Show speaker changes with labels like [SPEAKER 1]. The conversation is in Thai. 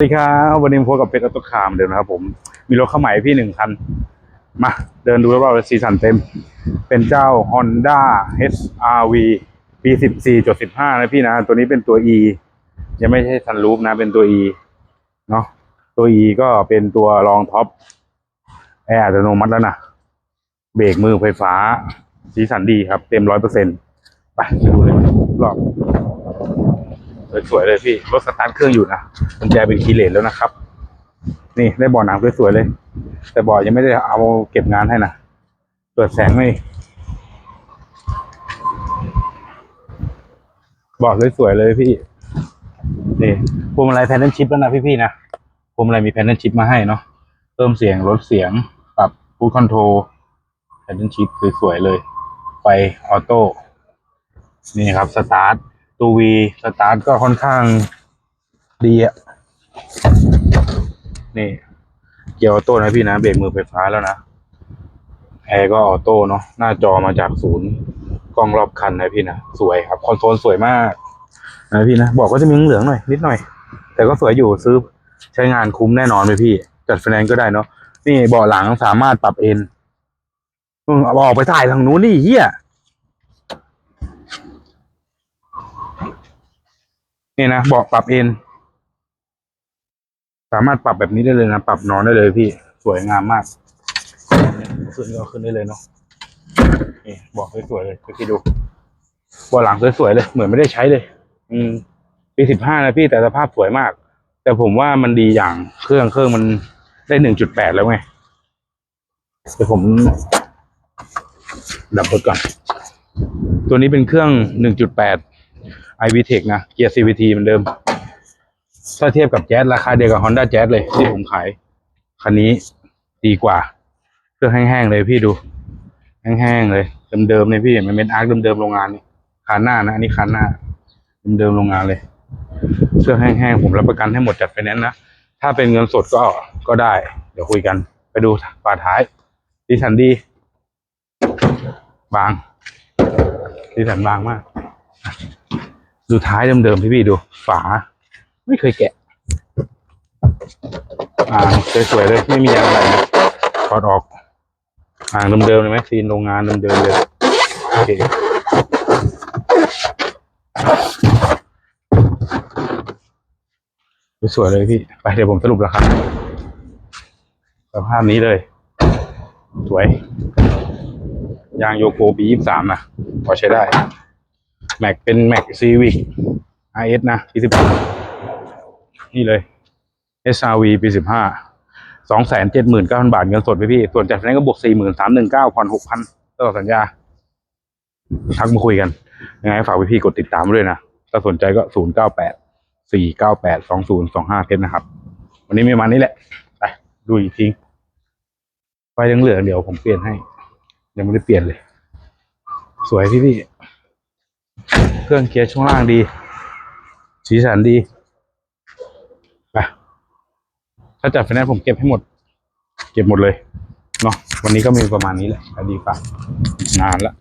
[SPEAKER 1] สวัสดีครับวันนี้ผมพบกับเป็ดอัตคามเดิมนะครับ ผมมีรถเข้าใหม่พี่หนึ่งคัน มาเดินดูรอบๆเลยสีสันเต็ม เป็นเจ้า Honda HRV ปี 14.15 นะพี่นะ ตัวนี้เป็นตัว E ยังไม่ใช่ซันรูฟนะ เป็นตัว E เนาะตัว E ก็เป็นตัวรองท็อปแอร์อัตโนมัติแล้วนะ เบรกมือไฟฟ้า สีสันดีครับ เต็มร้อยเปอร์เซ็นต์ไปดูเลยรอบ สวยๆเลยพี่รถสตาร์ทเครื่องอยู่นะกุญแจเป็นคีย์เลนแล้วนะครับ นี่ได้บ่อน้ำสวยๆเลย แต่บ่อยังไม่ได้เอาเก็บงานให้นะเปิดแสงไม่บ่อสวยๆเลยพี่นี่พวงมาลัยแพนเนลชิปแล้วนะพี่ๆนะพวงมาลัยมีแพนเนลชิปมาให้เนาะเพิ่มเสียงลดเสียงปรับฟูดคอนโทรลแพนเนลชิปสวยๆเลย ไฟออโต้นี่ครับสตาร์ท ตัววีสตาร์ทก็ค่อนข้างดีอะนี่เกียร์ออโต้นะพี่นะเบรกมือไฟฟ้าแล้วนะแอร์ก็ออโต้เนาะหน้าจอมาจากศูนย์กล้องรอบคันนะพี่นะสวยครับคอนโซลสวยมากนะพี่นะบอกก็จะมีเหลืองหน่อยนิดหน่อย แต่ก็สวยอยู่ซื้อใช้งานคุ้มแน่นอนเลยพี่ จัดไฟแนนซ์ก็ได้เนาะนี่เบาะหลังสามารถปรับเอนมึงอออกไปถ่ายทางนู้นดิเฮีย นี่นะเบาะปรับเอนสามารถปรับแบบนี้ได้เลยนะปรับนอนได้เลยพี่สวยงามมากขึ้นก็ขึ้นได้เลยเนาะนี่เบาะสวยๆเลยพี่ดูเบาะหลังสวยๆเลย เหมือนไม่ได้ใช้เลย อืมปีสิบห้านะพี่แต่สภาพสวยมาก แต่ผมว่ามันดีอย่างเครื่องเครื่องมันได้หนึ่งจุดแปดแล้วไงเดี๋ยวผมดับรถก่อน ตัวนี้เป็นเครื่องหนึ่งจุดแปด i v t e c h นะ เกียร์ CVT เหมือนเดิม ถ้าเทียบกับแจ๊สราคาเดียวกับ Honda Jazz เลยที่ผมขาย คันนี้ดีกว่า เครื่องแห้งๆเลยพี่ดู แห้งๆเลย เดิมๆเลยพี่มันเป็นอาร์คเดิมๆโรงงานนี่คันหน้านะอันนี้คันหน้า เดิมๆโรงงานเลย เครื่องแห้งๆผมรับประกันให้หมดจัดไฟแนนซ์นะ ถ้าเป็นเงินสดก็ก็ได้ เดี๋ยวคุยกัน ไปดูฝาท้ายดีสันดี บางดีสันบางมาก ดูท้ายเดิมๆพี่พี่ดู ฝา ไม่เคยแกะ อ่างสวยๆเลยไม่มีอะไรนะถอดออก อ่างเดิมๆเลยไหมซีนโรงงานเดิมๆเลยโอเคสวยๆเลยพี่ไปเดี๋ยวผมสรุปราคาสภาพนี้เลย สวย ยางโยโกปียี่สามนะพอใช้ได้ แม็กเป็นแม็กซีวิก RS นะปีสิบนี่เลย SRV ปีสิบห้าสองแสนเจ็ดหมื่นเก้าพันบาทเงินสดไปพี่ ส่วนจัดแนนซ์ก็บวกสี่หมื่นสามหนึ่งเก้าผ่อนหกพันตลอดสัญญา ทักมาคุยกัน ยังไงฝากพี่ๆกดติดตามด้วยนะ ถ้าสนใจก็ศูนย์เก้าแปดสี่เก้าแปดสองศูนย์สองห้าเพชรนะครับ วันนี้มีมานี้แหละ ไปดูอีกทีไฟยังเหลือเดี๋ยวผมเปลี่ยนให้ ยังไม่ได้เปลี่ยนเลย สวยพี่พี่ เครื่องเกียร์ช่วงล่างดี สีสันดีไปถ้าจัดไฟแนนซ์ผมเก็บให้หมด เก็บหมดเลยเนาะวันนี้ก็มีประมาณนี้แหละดีฝากนานละ